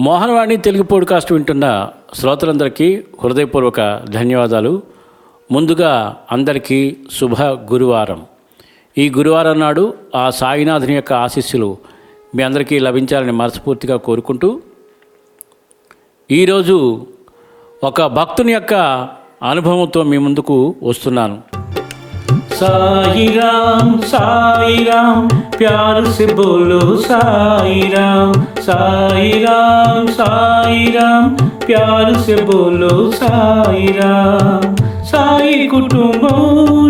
Mohanavani Telugu podcast వింటున్న శ్రోతలందరికీ హృదయపూర్వక ధన్యవాదాలు. ముందుగా అందరికీ శుభ గురువారం. ఈ గురువారం నాడు ఆ సాయినాథుని యొక్క ఆశీస్సులు మీ అందరికీ లభించాలని మనస్ఫూర్తిగా కోరుకుంటూ ఈరోజు ఒక భక్తుని యొక్క అనుభవంతో మీ ముందుకు వస్తున్నాను. साई राम साई राम प्यार से बोलो साई राम साई राम साई राम प्यार से बोलो साई राम సాయి కుటుంబం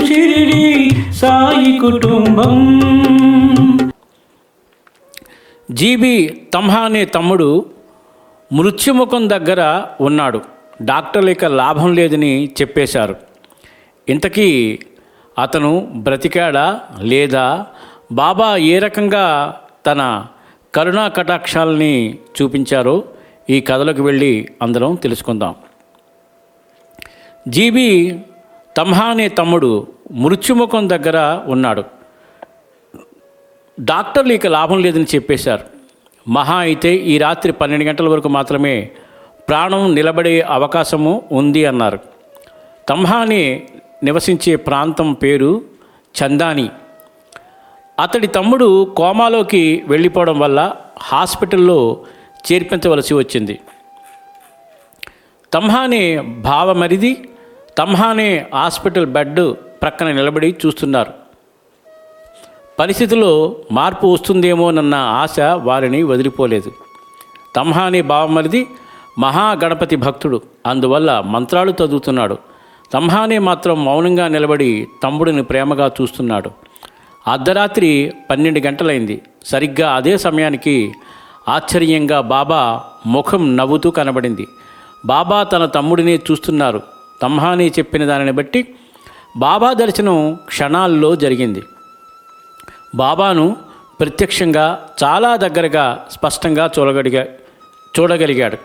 షిరిడి సాయి కుటుంబం జీబీ తంహా అనే తమ్ముడు మృత్యుముఖం దగ్గర ఉన్నాడు డాక్టర్లు ఇక లాభం లేదని చెప్పేశారు ఇంతకీ అతను బ్రతికాడా లేదా? బాబా ఏ రకంగా తన కరుణా కటాక్షాలని చూపించారో ఈ కథలోకి వెళ్ళి అందరం తెలుసుకుందాం. జీబీ తమ్హా అనే తమ్ముడు మృత్యుముఖం దగ్గర ఉన్నాడు. డాక్టర్లు ఇక లాభం లేదని చెప్పేశారు. మహా అయితే ఈ రాత్రి పన్నెండు గంటల వరకు మాత్రమే ప్రాణం నిలబడే అవకాశము ఉంది అన్నారు. తమ్హాని నివసించే ప్రాంతం పేరు చందాని. అతడి తమ్ముడు కోమాలోకి వెళ్ళిపోవడం వల్ల హాస్పిటల్లో చేర్పించవలసి వచ్చింది. తమ్హానే భావమరిది తమ్హానే హాస్పిటల్ బెడ్ ప్రక్కన నిలబడి చూస్తున్నారు. పరిస్థితిలో మార్పు వస్తుందేమోనన్న ఆశ వారిని వదిలిపోలేదు. తమ్హానే భావమరిది మహాగణపతి భక్తుడు అందువల్ల మంత్రాలు చదువుతున్నాడు. తమ్హానే మాత్రం మౌనంగా నిలబడి తమ్ముడిని ప్రేమగా చూస్తున్నాడు. అర్ధరాత్రి పన్నెండు గంటలైంది. సరిగ్గా అదే సమయానికి ఆశ్చర్యంగా బాబా ముఖం నవ్వుతూ కనబడింది. బాబా తన తమ్ముడినే చూస్తున్నారు. తమ్హానే చెప్పిన దానిని బట్టి బాబా దర్శనం క్షణాల్లో జరిగింది. బాబాను ప్రత్యక్షంగా చాలా దగ్గరగా స్పష్టంగా చూడగలిగా చూడగలిగాడు.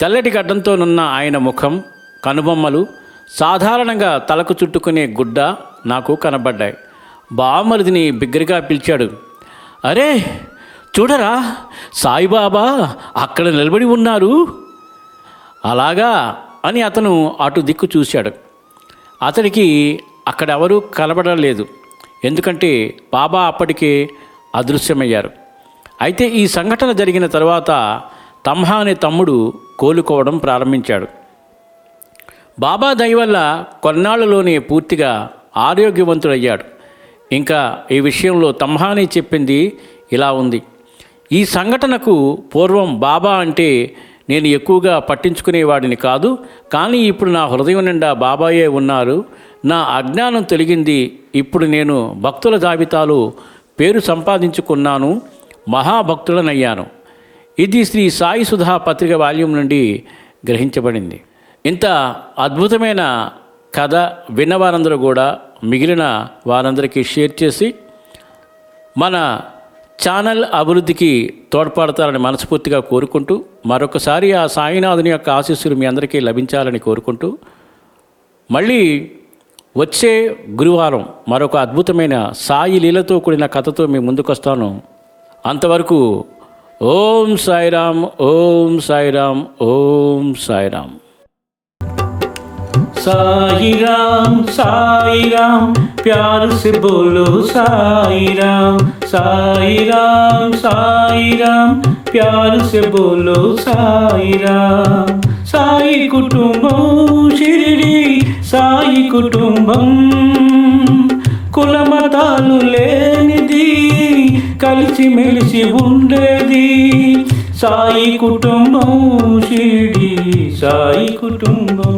తెల్లటి గడ్డంతోనున్న ఆయన ముఖం కనుబొమ్మలు సాధారణంగా తలకు చుట్టుకునే గుడ్డ నాకు కనబడ్డాయి. బామరిదిని బిగ్గరగా పిలిచాడు. అరే చూడరా సాయిబాబా అక్కడ నిలబడి ఉన్నారు. అలాగా అని అతను అటు దిక్కు చూశాడు. అతడికి అక్కడెవరూ కనబడలేదు. ఎందుకంటే బాబా అప్పటికే అదృశ్యమయ్యారు. అయితే ఈ సంఘటన జరిగిన తర్వాత తమ్హా అనే తమ్ముడు కోలుకోవడం ప్రారంభించాడు. బాబా దయ వల్ల కొన్నాళ్ళలోనే పూర్తిగా ఆరోగ్యవంతుడయ్యాడు. ఇంకా ఈ విషయంలో తమ్హాని చెప్పింది ఇలా ఉంది. ఈ సంఘటనకు పూర్వం బాబా అంటే నేను ఎక్కువగా పట్టించుకునేవాడిని కాదు కానీ ఇప్పుడు నా హృదయం నిండా బాబాయే ఉన్నారు. నా అజ్ఞానం తొలగింది. ఇప్పుడు నేను భక్తుల జాబితాలో పేరు సంపాదించుకున్నాను మహాభక్తుడనయ్యాను ఇది శ్రీ సాయి సుధా పత్రిక వాల్యూమ్ నుండి గ్రహించబడింది. ఇంత అద్భుతమైన కథ విన్న వారందరూ కూడా మిగిలిన వారందరికీ షేర్ చేసి మన ఛానల్ అభివృద్ధికి తోడ్పడతారని మనస్ఫూర్తిగా కోరుకుంటూ మరొకసారి ఆ సాయినాథుని యొక్క ఆశీస్సులు మీ అందరికీ లభించాలని కోరుకుంటూ మళ్ళీ వచ్చే గురువారం మరొక అద్భుతమైన సాయి లీలతో కూడిన కథతో మీ ముందుకొస్తాను. అంతవరకు ఓం సాయిరామ్ ఓం సాయిరామ్ ఓం సాయిరామ్. साई राम साई राम प्यार से बोलो साई राम साई राम साई राम प्यार से बोलो साई राम సాయి కుటుంబం షిరిడి సాయి కుటుంబం కులమతాలు లేనిది కలిసిమెలిసి ఉండేది సాయి కుటుంబం షిరిడి సాయి కుటుంబం